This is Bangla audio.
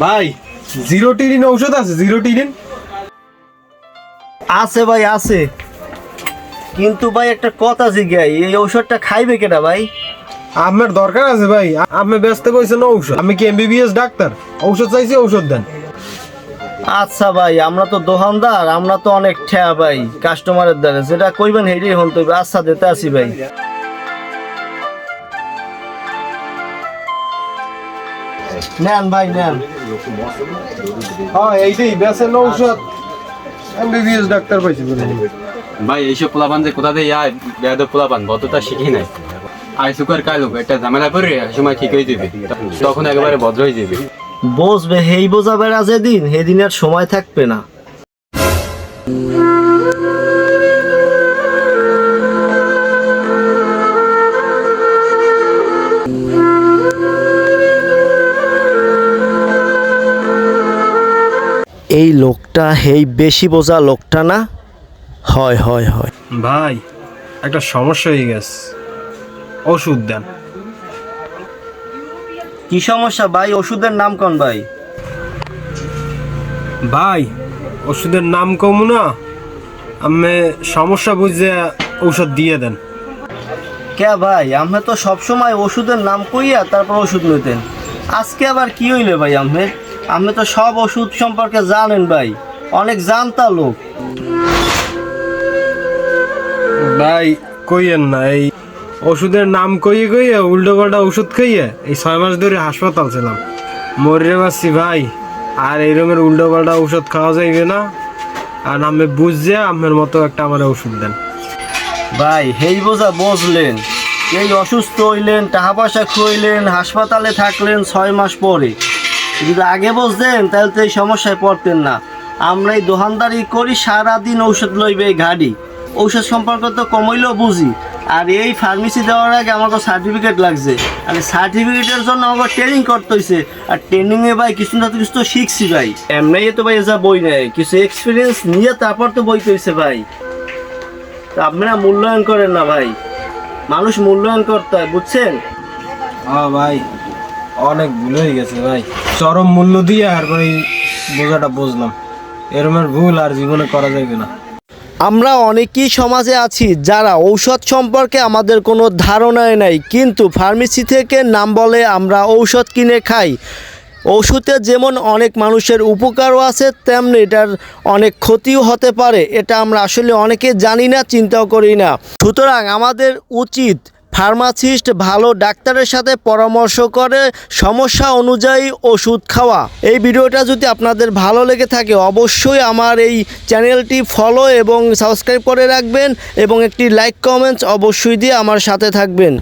ভাই জিরো টিরিন ঔষধ আছে জিরো টিরিন? আছে ভাই আছে। কিন্তু ভাই একটা কথা জিজ্ঞাই এই ঔষধটা খাইবে কেনা ভাই? আমার দরকার আছে ভাই আপনি ব্যস্ত কইছেন ঔষধ। আমি কি এমবিবিএস ডাক্তার? ঔষধ চাইছি ঔষধ দেন। আচ্ছা ভাই আমরা তো দোকানদার আমরা তো অনেক ঠেয়া ভাই কাস্টমারের দ্বারা। যেটা কইবেন হেডি হন তো আচ্ছা দিতে আসি ভাই। নেন ভাই নেন। হ্যাঁ এইটাই বেসেন ঔষধ এমবিবিএস ডাক্তার পাইছি বলে। ভাই এইসব পোলাপান যে কোথা দিয়ে আয়? বেয়াদ পোলাপান বতটা শিখি নাই। আই সুকার কালো একটা ঝামেলা করে সময় ঠিক হয়ে যাবে। তখন একেবারে ভদ্র হয়ে যাবে। বসবে হেই বোঝাবে না যেদিন সেদিন আর সময় থাকবে না। এই লোকটা হেই বেশি বোঝা লোকটা না? হয় হয় হয়। ভাই একটা সমস্যা হয়ে গেছে। ওষুধ দেন। কি সমস্যা ভাই? ওষুধের নাম কোন ভাই? ভাই ওষুধের নাম কম না। আমি সমস্যা বুঝে ঔষধ দিয়ে দেন। কে ভাই? আমরা তো সবসময় ওষুধের নাম কইয়া তারপর ওষুধ নিতেন আজকে আবার কি হইলে ভাই আপনি আপনি তো সব ওষুধ সম্পর্কে জানেন ভাই। অনেক জানতা লোক। ভাই কইয়েন না এই ওষুধের নাম কইয়ে কইয়ে উল্টো পাল্টা ওষুধ খাইয়ে এই ছয় মাস ধরে হাসপাতাল ছিলাম। মরে পারছি ভাই আর এইরকমের উল্টো পাল্টা ওষুধ খাওয়া যাইবে না। আর আমি বুঝছে আপনার মতো একটা আমার ওষুধ দেন। ভাই হেই বোঝা বুঝলেন। এই অসুস্থ হইলেন টাকা পয়সা খুইলেন হাসপাতালে থাকলেন ছয় মাস পরে। যদি আগে বুঝতেন তাহলে তো এই সমস্যায় পড়তেন না। আমরা এই দোকানদারি করি, সারাদিন ঔষধ লইবে গাড়ি ঔষধ সম্পর্কে তো কমইলেও বুঝি। আর এই ফার্মেসি দেওয়ার আগে আমার তো সার্টিফিকেট লাগছে। আর সার্টিফিকেটের জন্য আমাকে ট্রেনিং করতে হয়েছে আর ট্রেনিংয়ে ভাই কিছু না কিছু তো শিখছি ভাই। এমনি তো ভাই যা বই নেই। কিছু এক্সপিরিয়েন্স নিয়ে তারপর তো বই হয়েছে ভাই। তা আপনারা মূল্যায়ন করেন না ভাই। মানুষ মূল্যায়ন করতে হয়, বুঝছেন? হ্যাঁ ভাই। অনেক ভুল হয়ে গেছে ভাই। চরম মূল্য দিয়ে আর এই বোঝাটা বুঝলাম। এরমের ভুল আর জীবনে করা যাবে না। আমরা অনেকেই সমাজে আছি যারা ঔষধ সম্পর্কে আমাদের কোনো ধারণাই নাই, কিন্তু ফার্মেসি থেকে নাম বলে আমরা ঔষধ কিনে খাই। ওষুধে যেমন অনেক মানুষের উপকারও আছে, তেমনি এটার অনেক ক্ষতিও হতে পারে, এটা আমরা আসলে অনেকে জানি না, চিন্তাও করি না। সুতরাং আমাদের উচিত ফার্মাসিস্ট ভালো ডাক্তারের সাথে পরামর্শ করে, সমস্যা অনুযায়ী ওষুধ খাওয়া। এই ভিডিওটা যদি আপনাদের ভালো লেগে থাকে, অবশ্যই আমার এই চ্যানেলটি ফলো এবং সাবস্ক্রাইব করে রাখবেন এবং একটি লাইক, কমেন্টস অবশ্যই দিয়ে আমার সাথে থাকবেন।